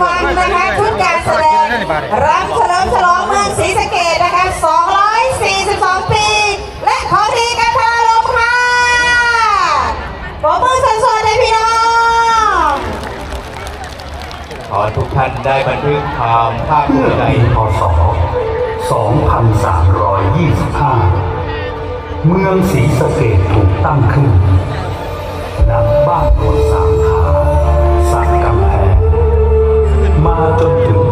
ฟังนะคะชุดการแสดงรำเฉลิมฉลองเมืองศรีสะเกดนะคะ 242 ปี และขอทีกันพาลมค่ะปรบมือสวยๆเลยพี่น้อง ขอทุกท่านได้บันทึกความภาคภูเมื่อมิใจพศ 2325 เมืองศรีสะเกดถูกตั้งขึ้นณบ้านโนนสามขาสักกำแพง มาจนถึง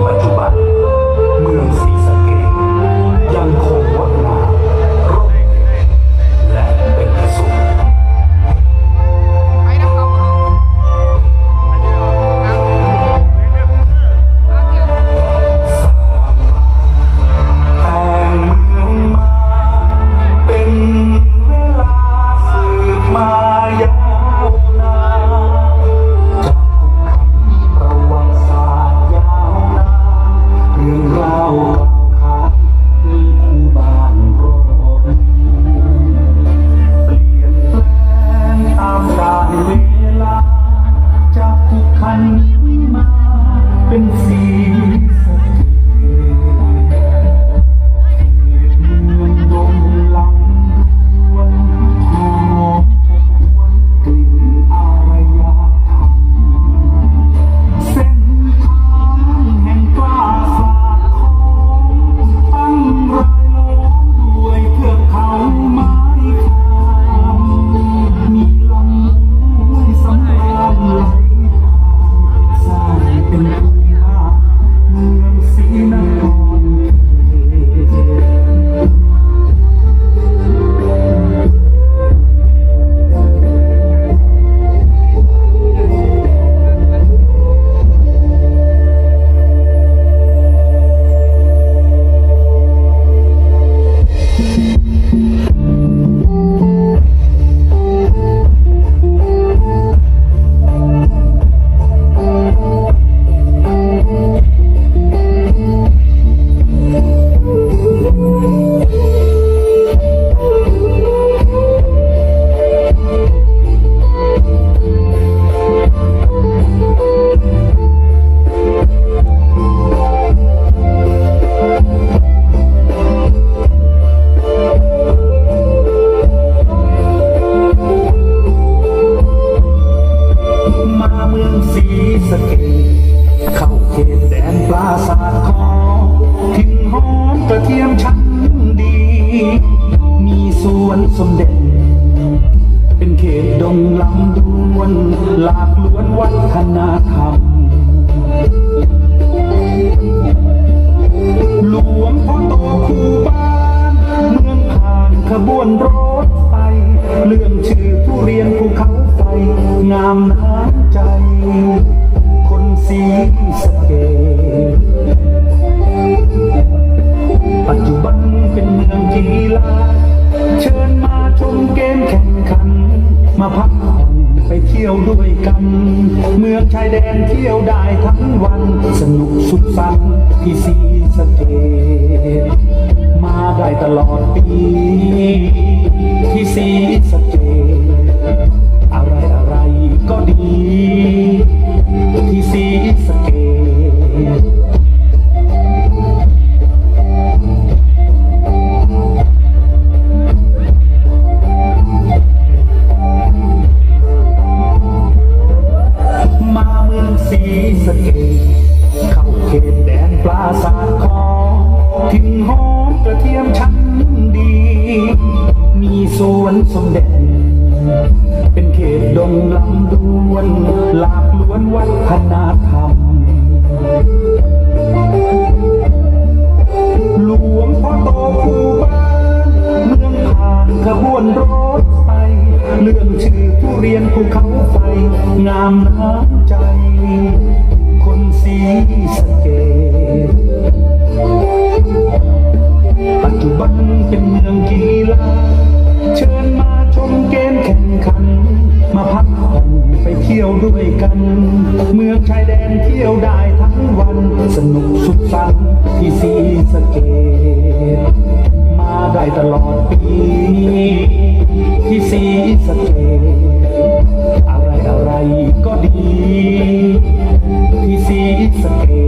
วนวัฒนธรรม หลวงพ่อโตคูบ้าน เมืองผ่านขบวนรถไฟเรื่องชื่อทุเรียนภูเขาไฟ งามน้ำใจ คนสีสเกดปัจจุบันเป็นเมืองกีฬา เชิญมาชมเกมแข่งขัน มาพัก ยวด้วยกัน เมืองชายแดนเที่ยวได้ทั้งวัน สนุกสุขสันต์ที่สีสเกดมาได้ตลอดปี ที่สีสเกดอะไรอะไรก็ดี ทิ้งหอมกระเทียมชั้นดี มีสวนสมเด็จ เป็นเขตดงลำดวนหลากล้วนวัฒนธรรม หลวงพ่อโตคูบ้านเมืองผ่านขบวนรถไฟเรื่องชื่อทุเรียนภูเขาไฟ งามน้ำใจ คนสีสเกดปัจจุบั นเป็นเมืองกีฬาเชิญมาชมเกมแข่งขัน มาพักผ่อนไปเที่ยวด้วยกัน เมืองชายแดนเที่ยวได้ทั้งวัน สนุกสุขสันที่สีสเกดมาได้ตลอดปี ที่สีสเกดอะไรอะไรก็ดี ที่สีสเกต